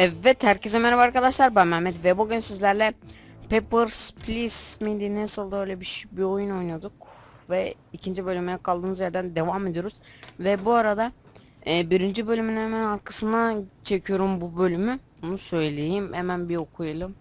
Evet herkese merhaba arkadaşlar. Ben Mehmet ve bugün sizlerle Peppers Please miydi nasıl öyle bir, bir oyun oynuyorduk ve ikinci bölüme kaldığımız yerden devam ediyoruz. Ve bu arada e, birinci bölümün hemen arkasına çekiyorum bu bölümü. Onu söyleyeyim hemen bir okuyalım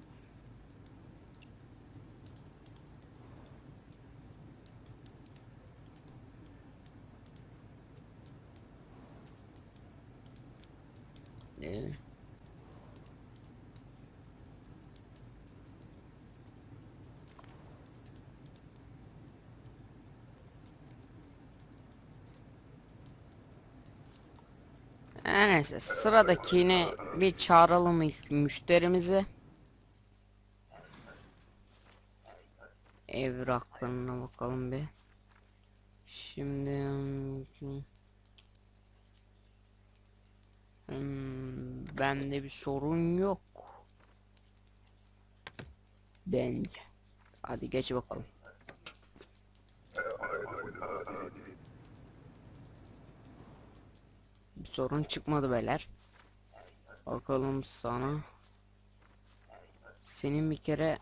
Ee, Neyse sıradakini bir çağıralım ilk müşterimizi. Evraklarına bakalım bir. Şimdi hmm, bende bir sorun yok. Bence. Hadi geç bakalım. Sorun çıkmadı beyler. Bakalım sana. Senin bir kere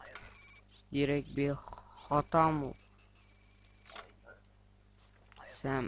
direkt bir hata mı? Sen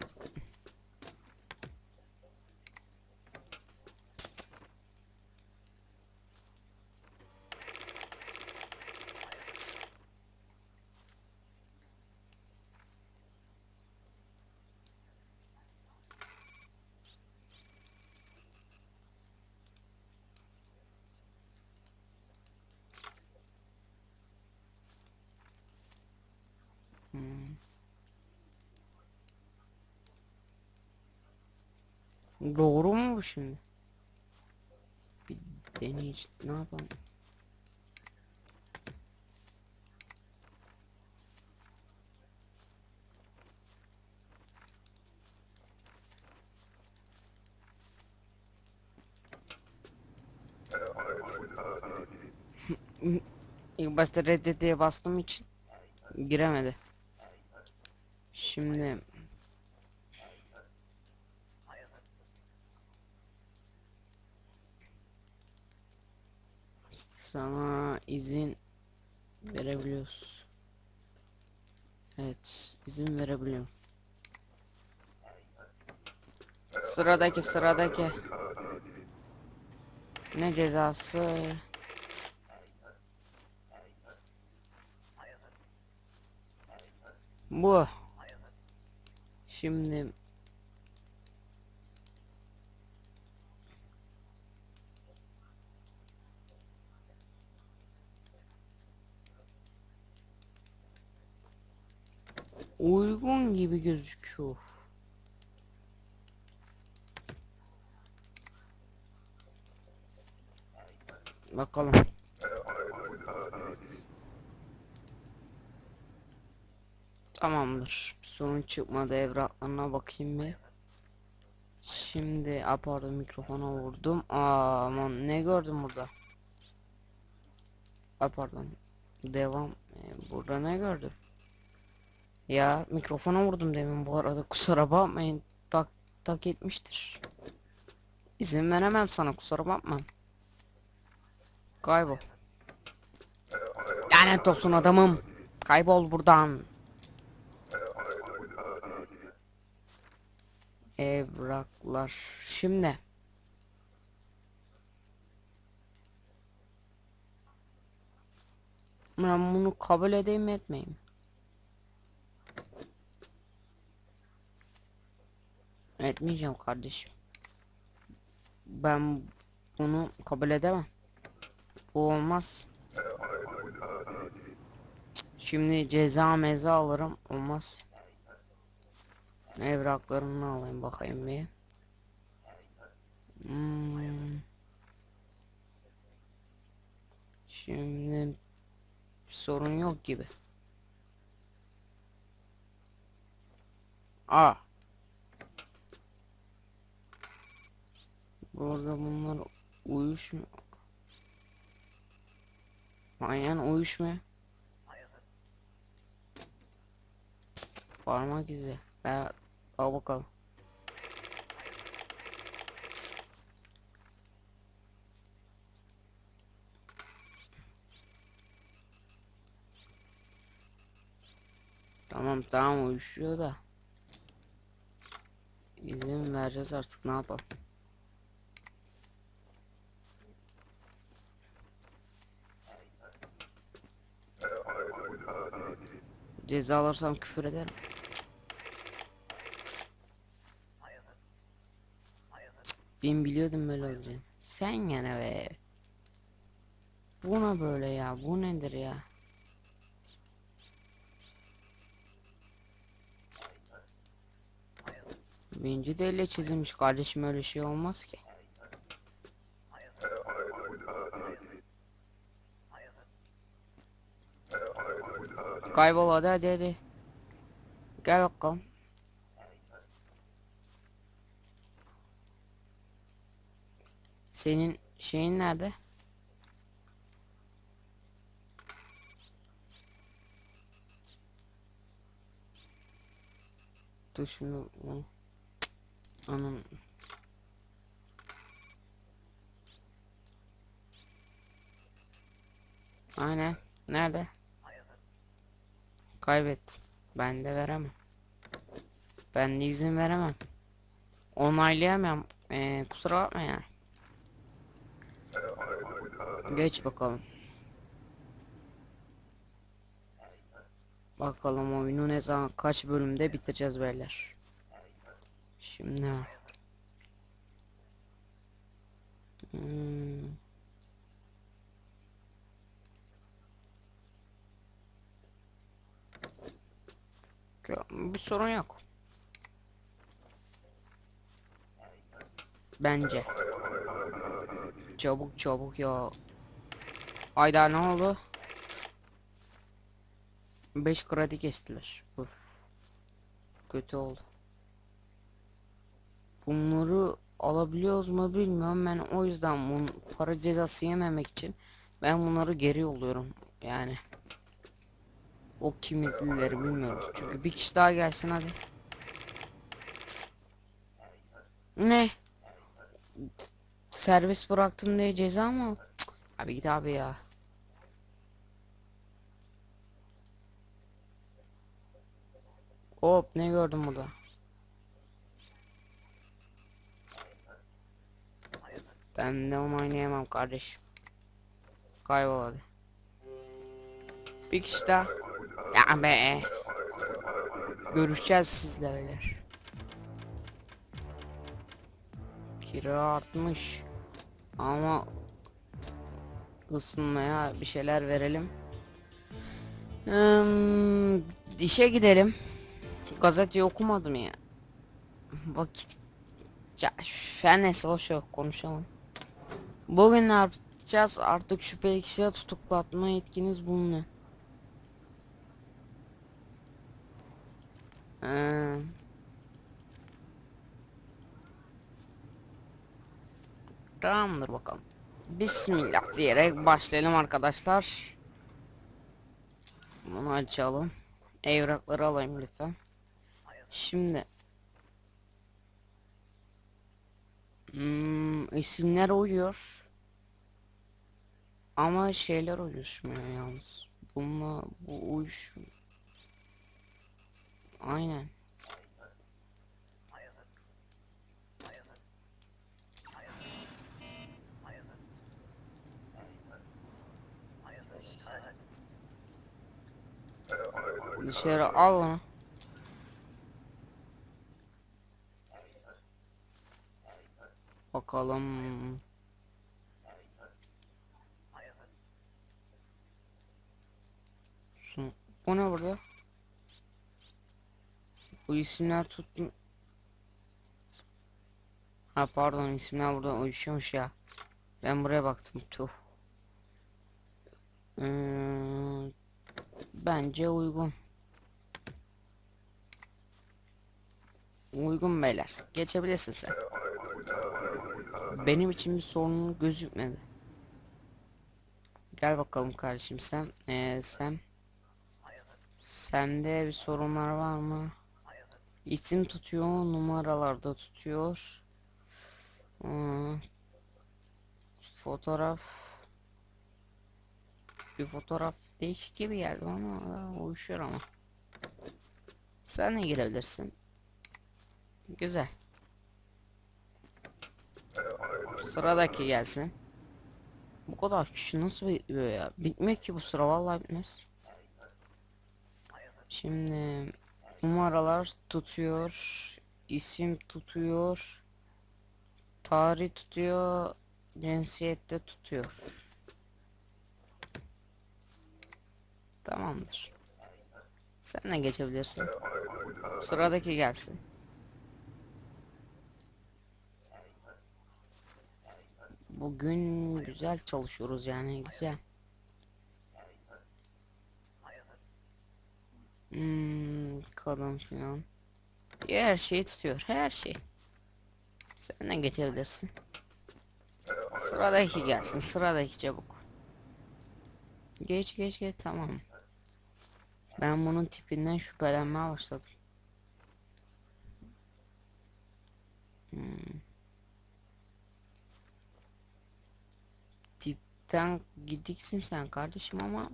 doğru mu bu şimdi? Bir deneyici ne yapalım? İlk başta reddet diye bastığım için giremedi. Şimdi sana izin verebiliyoruz. Evet, izin verebiliyorum. Sıradaki sıradaki. Ne cezası? Bu. Şimdi uygun gibi gözüküyor. Bakalım. Tamamdır. Sorun çıkmadı evraklarına bakayım bir. Şimdi a pardon mikrofona vurdum. Aman ne gördüm burada? A pardon. Devam. Ee, burada ne gördüm? Ya mikrofona vurdum demin bu arada kusura bakmayın. Tak tak etmiştir. İzin veremem sana kusura bakma. Kaybol. Lanet olsun adamım. Kaybol buradan. Evraklar. Şimdi. Ben bunu kabul edeyim etmeyeyim? Etmeyeceğim kardeşim. Ben bunu kabul edemem. Bu olmaz. Şimdi ceza meza alırım. Olmaz. Evraklarını alayım bakayım bir. Hmm. Şimdi sorun yok gibi. Aa. Bu arada bunlar uyuşmuyor. Aynen uyuşmuyor. Parmak izi. Ben al bakalım. Tamam tamam uyuşuyor da. İzin vereceğiz artık ne yapalım. Ceza alırsam küfür ederim. Ben biliyordum böyle olacağını. Sen gene be. Bu ne böyle ya? Bu nedir ya? Bence de elle çizilmiş kardeşim öyle şey olmaz ki. Kaybol hadi hadi hadi. Gel bakalım. Senin şeyin nerede? Dur. Cık, Anam. Aynen. Nerede? Kaybet. Ben de veremem. Ben de izin veremem. Onaylayamam. Ee, kusura bakma ya. Geç bakalım. Bakalım oyunu ne zaman kaç bölümde bitireceğiz beyler. Şimdi. Hmm. Ya, bir sorun yok. Bence. Çabuk çabuk ya. Ayda ne oldu? 5 kredi kestiler. Uf. Kötü oldu. Bunları alabiliyoruz mu bilmiyorum. Ben o yüzden bunu para cezası yememek için ben bunları geri yolluyorum. Yani o kimliklileri bilmiyorum. Çünkü bir kişi daha gelsin hadi. Ne? Servis bıraktım diye ceza mı? Cık, Abi git abi ya. Hop ne gördüm burada? Ben de onu oynayamam kardeşim. Kaybol hadi. Bir kişi daha. Ya be. Görüşeceğiz sizle beyler. Kira artmış. Ama ısınmaya bir şeyler verelim. Hmm, işe gidelim. Gazeteyi okumadım ya. Vakit. Ya her boş ver konuşamam. Bugün ne yapacağız? Artık şüpheli kişiye tutuklatma yetkiniz bulunuyor. Ee, Tamamdır bakalım. Bismillah diyerek başlayalım arkadaşlar. Bunu açalım. Evrakları alayım lütfen. Şimdi. Hmm, isimler uyuyor. Ama şeyler uyuşmuyor yalnız. Bununla bu uyuşmuyor. Aynen. Dışarı al onu. Bakalım. Bu ne burada? Bu isimler tuttum. Ha pardon isimler burada uyuşuyormuş ya. Ben buraya baktım. Tuh. Hmm, bence uygun. Uygun beyler. Geçebilirsin sen. Benim için bir sorun gözükmedi. Gel bakalım kardeşim sen. Ee, sen. Sende bir sorunlar var mı? İsim tutuyor, numaralarda tutuyor. Hmm. Fotoğraf. Bir fotoğraf değişik gibi geldi ama uyuşuyor ama. Sen de girebilirsin. Güzel. Sıradaki gelsin. Bu kadar kişi nasıl bekliyor ya? Bitmiyor ki bu sıra vallahi bitmez. Şimdi numaralar tutuyor, isim tutuyor, tarih tutuyor, cinsiyette tutuyor. Tamamdır. Sen de geçebilirsin. Sıradaki gelsin. Bugün güzel çalışıyoruz yani güzel. Hmm, kadın filan. Her şeyi tutuyor her şey. Sen de geçebilirsin. Sıradaki gelsin sıradaki çabuk. Geç geç geç tamam. Ben bunun tipinden şüphelenmeye başladım. Hmm. Tipten gidiksin sen kardeşim ama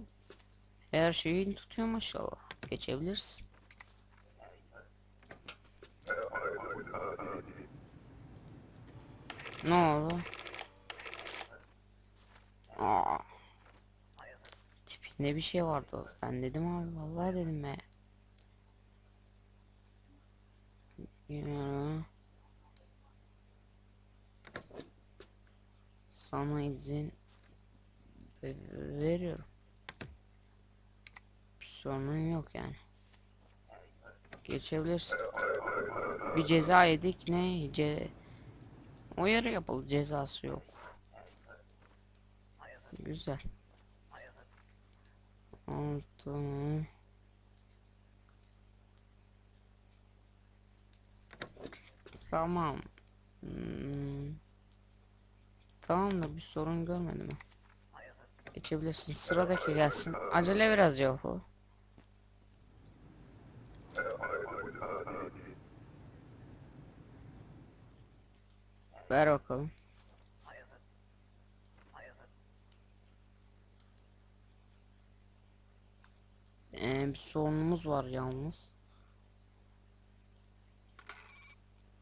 her şeyi tutuyor maşallah. Geçebilirsin. Ne oldu? Aa. Tipinde bir şey vardı. Ben dedim abi vallahi dedim be. Ya. Sana izin ve- veriyorum. Sorunun yok yani. Geçebilirsin. Bir ceza yedik ne? Ce Uyarı yapıldı cezası yok. Güzel. Altı. Tamam. Hmm. Tamam da bir sorun görmedim. Geçebilirsin. Sıradaki gelsin. Acele biraz yahu. Ver bakalım. Ee, bir sorunumuz var yalnız.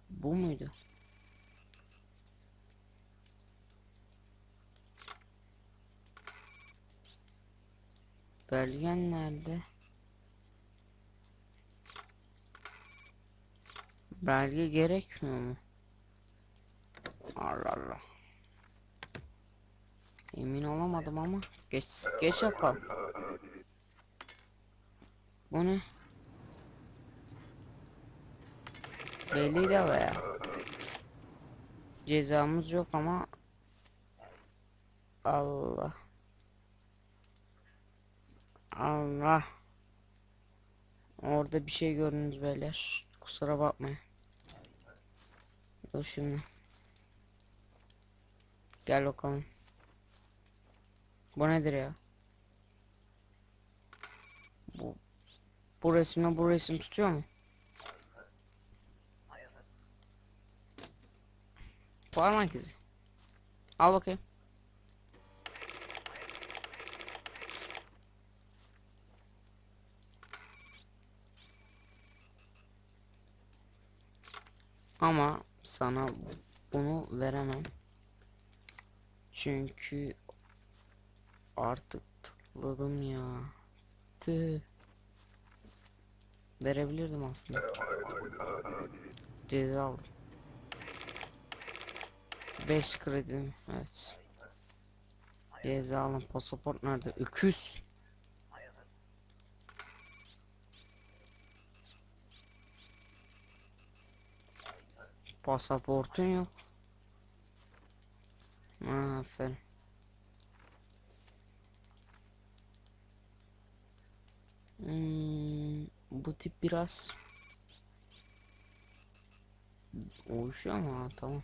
Bu muydu? Belgen nerede? Belge gerekmiyor mu? Allah Allah. Emin olamadım ama geç geç bakalım. Bu ne? Belli de veya. Cezamız yok ama Allah. Allah. Orada bir şey gördünüz beyler. Kusura bakmayın. Dur şimdi. Gel bakalım. Bu nedir ya? Bu bu resimle bu resim tutuyor mu? Parmak izi. Al bakayım. Ama sana bunu veremem. Çünkü artık tıkladım ya. Tüh. Verebilirdim aslında. Ceza aldım. 5 kredim. Evet. Ceza aldım. Pasaport nerede? Öküz. Pasaportun yok. Ha, aferin. Hmm, bu tip biraz uyuşuyor ama tamam.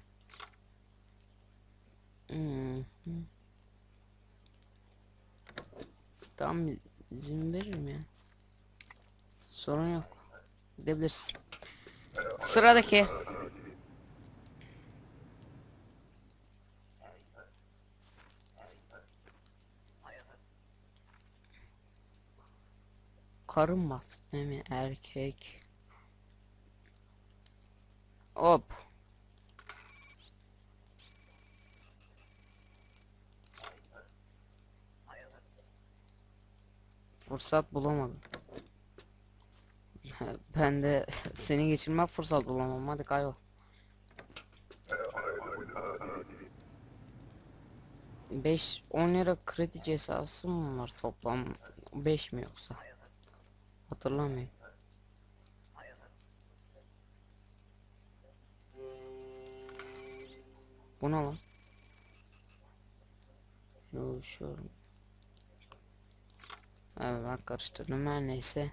Hmm. Tamam izin veririm ya. Sorun yok. Gidebilirsin. Sıradaki. Karın bastı mi erkek? Hop. Fırsat bulamadım. ben de seni geçirmek fırsat bulamam. Hadi kaybol. 5 10 lira kredi cezası mı var toplam 5 mi yoksa hatırlamıyorum Bu ne lan? Yo şu Evet ben karıştırdım her neyse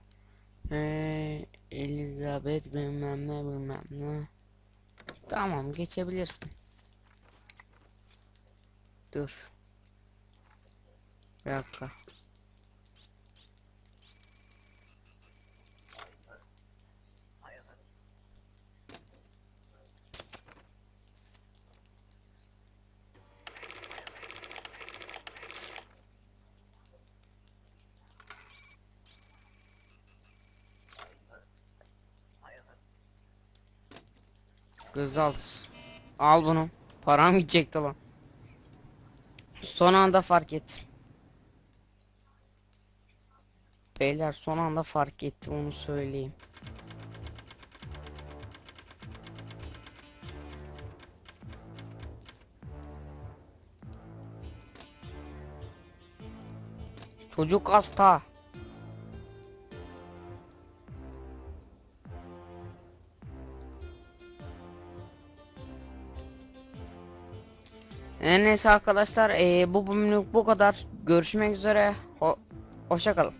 ee, Elizabeth bilmem ne bilmem ne Tamam geçebilirsin Dur. Bir dakika. Gözalt. Al bunu. Param gidecekti lan. Son anda fark ettim. Beyler son anda fark ettim onu söyleyeyim. Çocuk hasta. Neyse arkadaşlar eee, bu bölümlük bu kadar. Görüşmek üzere. Ho hoşça kalın.